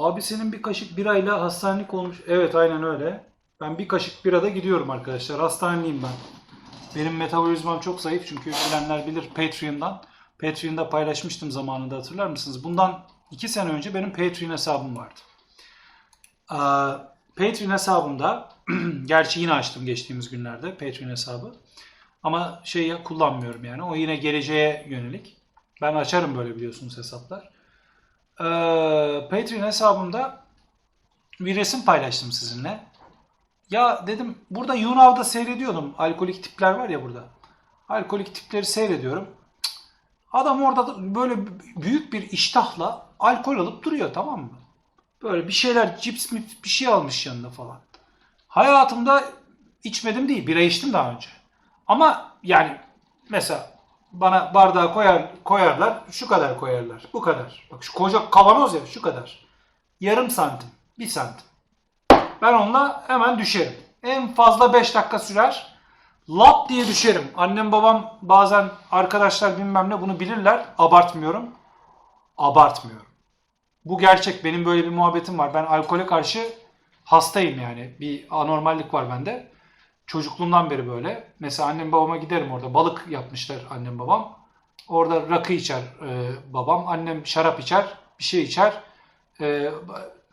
Abi senin bir kaşık birayla hastanelik olmuş. Evet aynen öyle. Ben bir kaşık birada gidiyorum arkadaşlar. Hastaneliyim ben. Benim metabolizmam çok zayıf çünkü bilenler bilir Patreon'dan. Patreon'da paylaşmıştım zamanında hatırlar mısınız? Bundan iki sene önce benim Patreon hesabım vardı. Ee, Patreon hesabımda, gerçi yine açtım geçtiğimiz günlerde Patreon hesabı. Ama şey kullanmıyorum yani. O yine geleceğe yönelik. Ben açarım böyle biliyorsunuz hesaplar. Ee, Patreon hesabımda bir resim paylaştım sizinle. Ya dedim burada Yunav'da seyrediyordum. Alkolik tipler var ya burada. Alkolik tipleri seyrediyorum. Adam orada da böyle büyük bir iştahla alkol alıp duruyor tamam mı? Böyle bir şeyler cips mi bir şey almış yanında falan. Hayatımda içmedim değil. Bira içtim daha önce. Ama yani mesela bana bardağı koyar koyarlar. Şu kadar koyarlar. Bu kadar. Bak şu koca kavanoz ya şu kadar. Yarım santim. Bir santim. Ben onunla hemen düşerim. En fazla 5 dakika sürer. Lap diye düşerim. Annem babam bazen arkadaşlar bilmem ne bunu bilirler. Abartmıyorum. Abartmıyorum. Bu gerçek. Benim böyle bir muhabbetim var. Ben alkole karşı hastayım yani. Bir anormallik var bende. Çocukluğumdan beri böyle. Mesela annem babama giderim orada. Balık yapmışlar annem babam. Orada rakı içer e, babam. Annem şarap içer. Bir şey içer. E,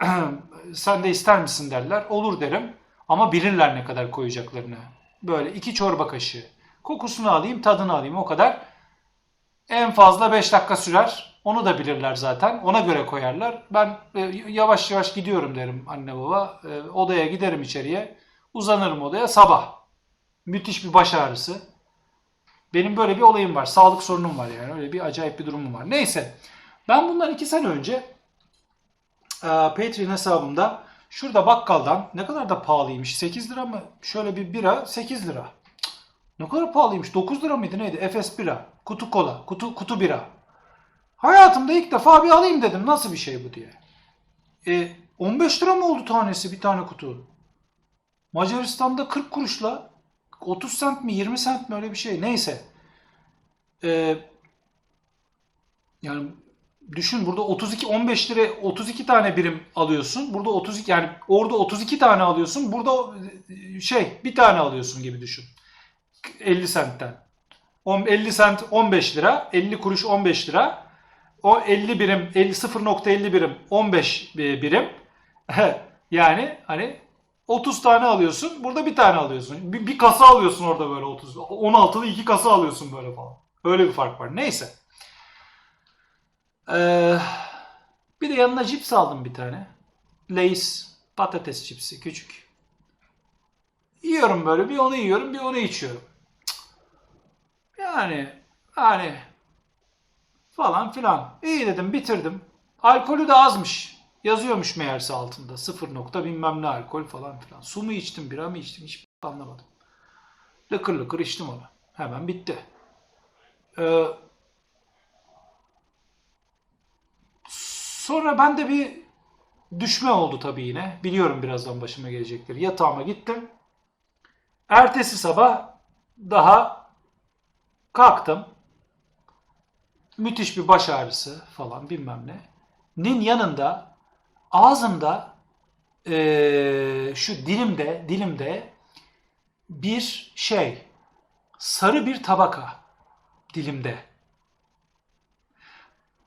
sen de ister misin derler. Olur derim. Ama bilirler ne kadar koyacaklarını. Böyle iki çorba kaşığı. Kokusunu alayım, tadını alayım o kadar. En fazla 5 dakika sürer. Onu da bilirler zaten. Ona göre koyarlar. Ben e, yavaş yavaş gidiyorum derim anne baba. E, odaya giderim içeriye. Uzanırım odaya sabah. Müthiş bir baş ağrısı. Benim böyle bir olayım var. Sağlık sorunum var yani. Öyle bir acayip bir durumum var. Neyse. Ben bundan iki sene önce e, Patreon hesabımda şurada bakkaldan ne kadar da pahalıymış. 8 lira mı? Şöyle bir bira 8 lira. Ne kadar pahalıymış. 9 lira mıydı neydi? Efes bira. Kutu kola. Kutu, kutu bira. Hayatımda ilk defa bir alayım dedim. Nasıl bir şey bu diye. E, 15 lira mı oldu tanesi bir tane kutu? Macaristan'da 40 kuruşla 30 sent mi 20 sent mi öyle bir şey. Neyse. E, yani düşün burada 32 15 lira 32 tane birim alıyorsun. Burada 32 yani orada 32 tane alıyorsun. Burada e, şey bir tane alıyorsun gibi düşün. 50 sentten. On- 50 sent 15 lira, 50 kuruş 15 lira. O 50 birim 50 0.50 birim 15 birim. yani hani 30 tane alıyorsun. Burada bir tane alıyorsun. Bir, bir kasa alıyorsun orada böyle 30. 16'lı iki kasa alıyorsun böyle falan. Öyle bir fark var. Neyse. Ee, bir de yanına cips aldım bir tane. Lay's patates cipsi küçük. Yiyorum böyle bir onu yiyorum bir onu içiyorum. Yani yani falan filan. İyi dedim bitirdim. Alkolü de azmış. Yazıyormuş meğerse altında. Sıfır nokta bilmem ne alkol falan filan. Su mu içtim bira mı içtim hiç anlamadım. Lıkır lıkır içtim onu. Hemen bitti. Ee, Sonra bende bir düşme oldu tabii yine. Biliyorum birazdan başıma gelecekleri. Yatağıma gittim. Ertesi sabah daha kalktım. Müthiş bir baş ağrısı falan bilmem ne. Nin yanında ağzımda eee, şu dilimde dilimde bir şey sarı bir tabaka dilimde.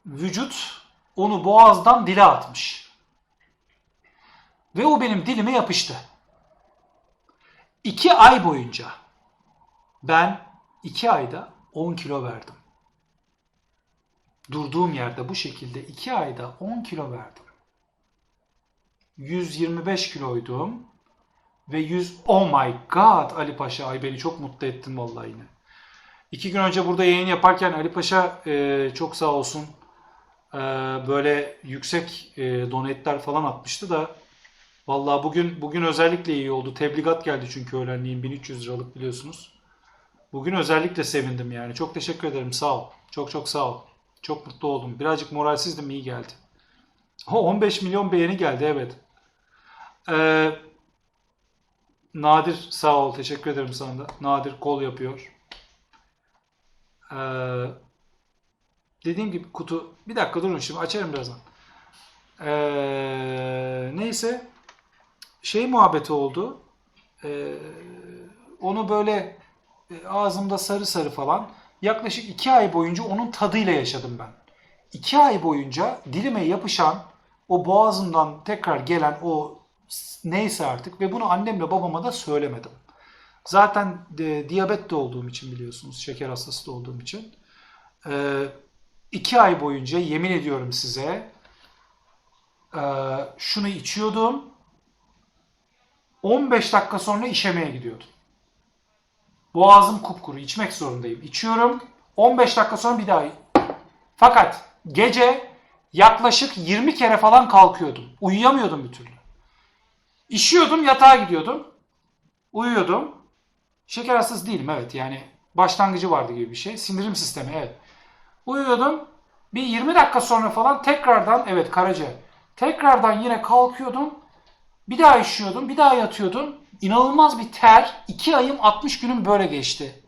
Vücut onu boğazdan dile atmış. Ve o benim dilime yapıştı. İki ay boyunca ben iki ayda 10 kilo verdim. Durduğum yerde bu şekilde iki ayda 10 kilo verdim. 125 kiloydum ve 100 oh my god Ali Paşa ay beni çok mutlu ettin vallahi yine. İki gün önce burada yayın yaparken Ali Paşa e, çok sağ olsun e, böyle yüksek e, donetler falan atmıştı da vallahi bugün bugün özellikle iyi oldu. Tebligat geldi çünkü öğlenliğin 1300 liralık biliyorsunuz. Bugün özellikle sevindim yani. Çok teşekkür ederim. Sağ ol. Çok çok sağ ol. Çok mutlu oldum. Birazcık moralsizdim. iyi geldi. O 15 milyon beğeni geldi evet. Ee, Nadir sağ ol. Teşekkür ederim sana da. Nadir kol yapıyor. Ee, dediğim gibi kutu bir dakika durun şimdi açarım birazdan. Ee, neyse şey muhabbeti oldu. Ee, onu böyle e, ağzımda sarı sarı falan. Yaklaşık iki ay boyunca onun tadıyla yaşadım ben. İki ay boyunca dilime yapışan o boğazımdan tekrar gelen o neyse artık ve bunu annemle babama da söylemedim. Zaten de, diyabet de olduğum için biliyorsunuz, şeker hastası da olduğum için. Ee, iki ay boyunca yemin ediyorum size e, şunu içiyordum. 15 dakika sonra işemeye gidiyordum. Boğazım kupkuru, içmek zorundayım. İçiyorum. 15 dakika sonra bir daha. Fakat gece yaklaşık 20 kere falan kalkıyordum. Uyuyamıyordum bir türlü. İşiyordum, yatağa gidiyordum. Uyuyordum. Şeker hastası değilim evet yani başlangıcı vardı gibi bir şey. Sindirim sistemi evet. Uyuyordum. Bir 20 dakika sonra falan tekrardan evet karaca. Tekrardan yine kalkıyordum. Bir daha işiyordum. Bir daha yatıyordum. İnanılmaz bir ter. 2 ayım 60 günüm böyle geçti.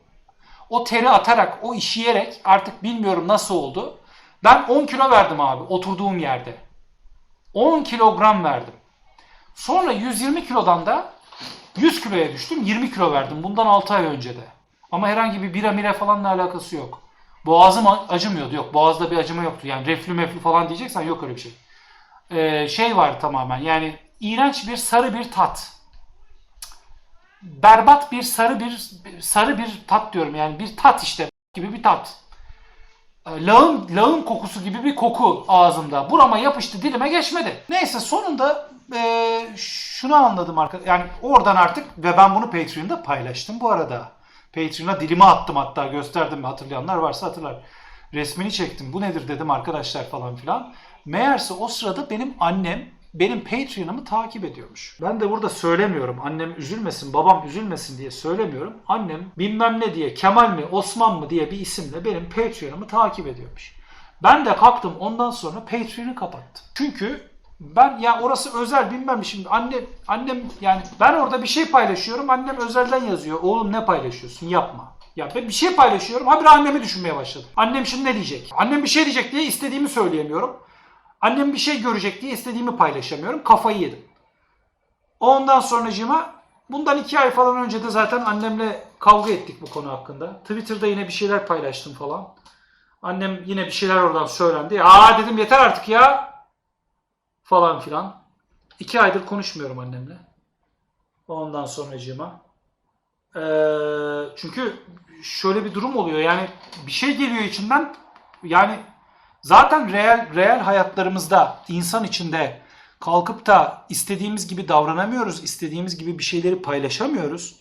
O teri atarak, o işeyerek artık bilmiyorum nasıl oldu. Ben 10 kilo verdim abi oturduğum yerde. 10 kilogram verdim. Sonra 120 kilodan da 100 kiloya düştüm. 20 kilo verdim. Bundan 6 ay önce de. Ama herhangi bir bira mire falanla alakası yok. Boğazım acımıyordu. Yok boğazda bir acıma yoktu. Yani reflü meflü falan diyeceksen yok öyle bir şey. Ee, şey var tamamen yani iğrenç bir sarı bir tat. Berbat bir sarı bir sarı bir tat diyorum yani bir tat işte gibi bir tat. Ee, Lağım, lağım kokusu gibi bir koku ağzımda. Burama yapıştı dilime geçmedi. Neyse sonunda eee, şunu anladım arkadaşlar. Yani oradan artık ve ben bunu Patreon'da paylaştım bu arada. Patreon'a dilime attım hatta gösterdim hatırlayanlar varsa hatırlar. Resmini çektim. Bu nedir dedim arkadaşlar falan filan. Meğerse o sırada benim annem benim Patreon'ımı takip ediyormuş. Ben de burada söylemiyorum. Annem üzülmesin, babam üzülmesin diye söylemiyorum. Annem bilmem ne diye, Kemal mi, Osman mı diye bir isimle benim Patreon'ımı takip ediyormuş. Ben de kalktım ondan sonra Patreon'ı kapattım. Çünkü ben ya orası özel bilmem şimdi anne annem yani ben orada bir şey paylaşıyorum annem özelden yazıyor. Oğlum ne paylaşıyorsun yapma. Ya ben bir şey paylaşıyorum habire annemi düşünmeye başladım. Annem şimdi ne diyecek? Annem bir şey diyecek diye istediğimi söyleyemiyorum. Annem bir şey görecek diye istediğimi paylaşamıyorum. Kafayı yedim. Ondan sonracığıma bundan iki ay falan önce de zaten annemle kavga ettik bu konu hakkında. Twitter'da yine bir şeyler paylaştım falan. Annem yine bir şeyler oradan söylendi. Aa dedim yeter artık ya. Falan filan. İki aydır konuşmuyorum annemle. Ondan sonracığıma. Ee, çünkü şöyle bir durum oluyor. Yani bir şey geliyor içinden. Yani zaten real real hayatlarımızda insan içinde kalkıp da istediğimiz gibi davranamıyoruz. istediğimiz gibi bir şeyleri paylaşamıyoruz.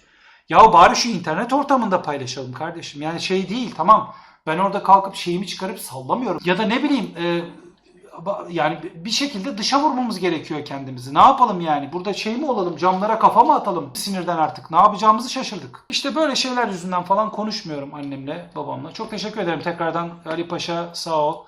Ya bari şu internet ortamında paylaşalım kardeşim. Yani şey değil tamam. Ben orada kalkıp şeyimi çıkarıp sallamıyorum. Ya da ne bileyim e, yani bir şekilde dışa vurmamız gerekiyor kendimizi. Ne yapalım yani? Burada şey mi olalım? Camlara kafa mı atalım? Sinirden artık. Ne yapacağımızı şaşırdık. İşte böyle şeyler yüzünden falan konuşmuyorum annemle, babamla. Çok teşekkür ederim tekrardan Ali Paşa sağ ol.